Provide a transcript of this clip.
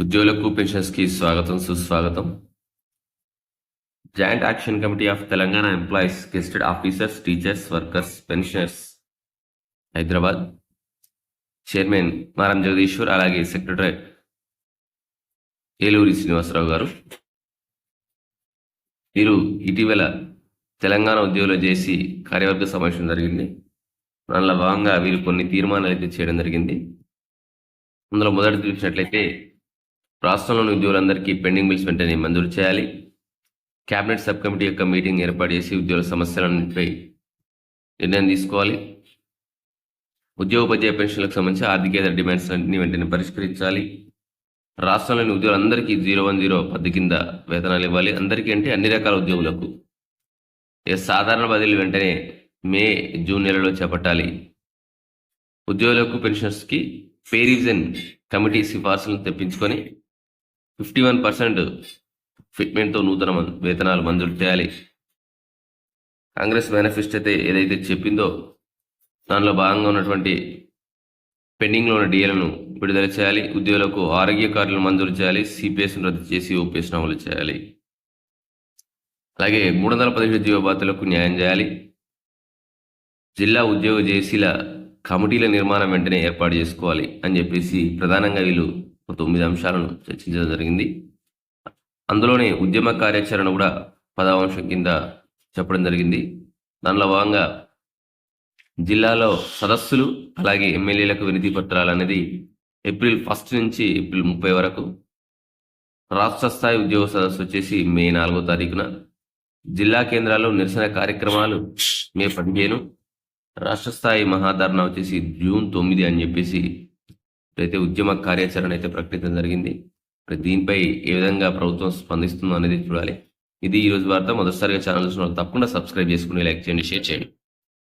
ఉద్యోగులకు పెన్షన్స్కి స్వాగతం సుస్వాగతం. Joint action committee of Telangana employees gazetted officers teachers workers pensioners Hyderabad. Chairman Maram Jagadishwar అలాగే సెక్రటరీ ఏలూరి శ్రీనివాసరావు గారు. వీరు ఇటీవల తెలంగాణ ఉద్యోగులు చేసి కార్యవర్గ సమావేశం జరిగింది. దానిలో భాగంగా వీరు కొన్ని తీర్మానాలు అయితే చేయడం జరిగింది. అందులో మొదటి చూసినట్లయితే రాష్ట్రంలోని ఉద్యోగులందరికీ పెండింగ్ బిల్స్ వెంటనే మంజూరు చేయాలి. కేబినెట్ సబ్ కమిటీ యొక్క మీటింగ్ ఏర్పాటు చేసి ఉద్యోగుల సమస్యలన్నింటిపై నిర్ణయం తీసుకోవాలి. ఉద్యోగోపాధ్యాయ పెన్షన్లకు సంబంధించి ఆర్థికేతర డిమాండ్స్ అన్నింటినీ వెంటనే పరిష్కరించాలి. రాష్ట్రంలోని ఉద్యోగులందరికీ జీరో వన్ జీరో పద్ధతి కింద వేతనాలు ఇవ్వాలి. అందరికీ అంటే అన్ని రకాల ఉద్యోగులకు ఏ సాధారణ బదిలీ వెంటనే మే జూన్ నెలలో చేపట్టాలి. ఉద్యోగులకు పెన్షన్స్కి పే రివిజన్ కమిటీ సిఫార్సులను తెప్పించుకొని ఫిఫ్టీ వన్ పర్సెంట్ ఫిట్మెంట్తో నూతన వేతనాలు మంజూరు చేయాలి. కాంగ్రెస్ మేనిఫెస్టో అయితే ఏదైతే చెప్పిందో దానిలో భాగంగా ఉన్నటువంటి పెండింగ్లో ఉన్న డిఏలను విడుదల చేయాలి. ఉద్యోగులకు ఆరోగ్య కార్డులను మంజూరు చేయాలి. సిపిఎస్ను రద్దు చేసి ఓపీఎస్ అమలు చేయాలి. అలాగే మూడు వందల పదిహేడు జీవబాతులకు న్యాయం చేయాలి. జిల్లా ఉద్యోగ జేసీల కమిటీల నిర్మాణం వెంటనే ఏర్పాటు చేసుకోవాలి అని చెప్పేసి ప్రధానంగా వీళ్ళు తొమ్మిది అంశాలను చర్చించడం జరిగింది. అందులోనే ఉద్యమ కార్యాచరణ కూడా పదావంశం కింద చెప్పడం జరిగింది. దానిలో భాగంగా జిల్లాలో సదస్సులు అలాగే ఎమ్మెల్యేలకు వినతి పత్రాలు అనేది ఏప్రిల్ ఫస్ట్ నుంచి ఏప్రిల్ ముప్పై వరకు. రాష్ట్ర స్థాయి ఉద్యోగ సదస్సు వచ్చేసి మే నాలుగో తారీఖున. జిల్లా కేంద్రాల్లో నిరసన కార్యక్రమాలు మే పదిహేను. రాష్ట్ర స్థాయి మహాధరణ వచ్చేసి జూన్ తొమ్మిది అని చెప్పేసి అయితే ఉద్యమ కార్యాచరణ అయితే ప్రకటించడం జరిగింది. మరి దీనిపై ఏ విధంగా ప్రభుత్వం స్పందిస్తుందో అనేది చూడాలి. ఇది ఈ రోజు వార్త. మొదటిసారిగా ఛానల్ చూసిన తప్పకుండా సబ్స్క్రైబ్ చేసుకుని లైక్ చేయండి షేర్ చేయండి.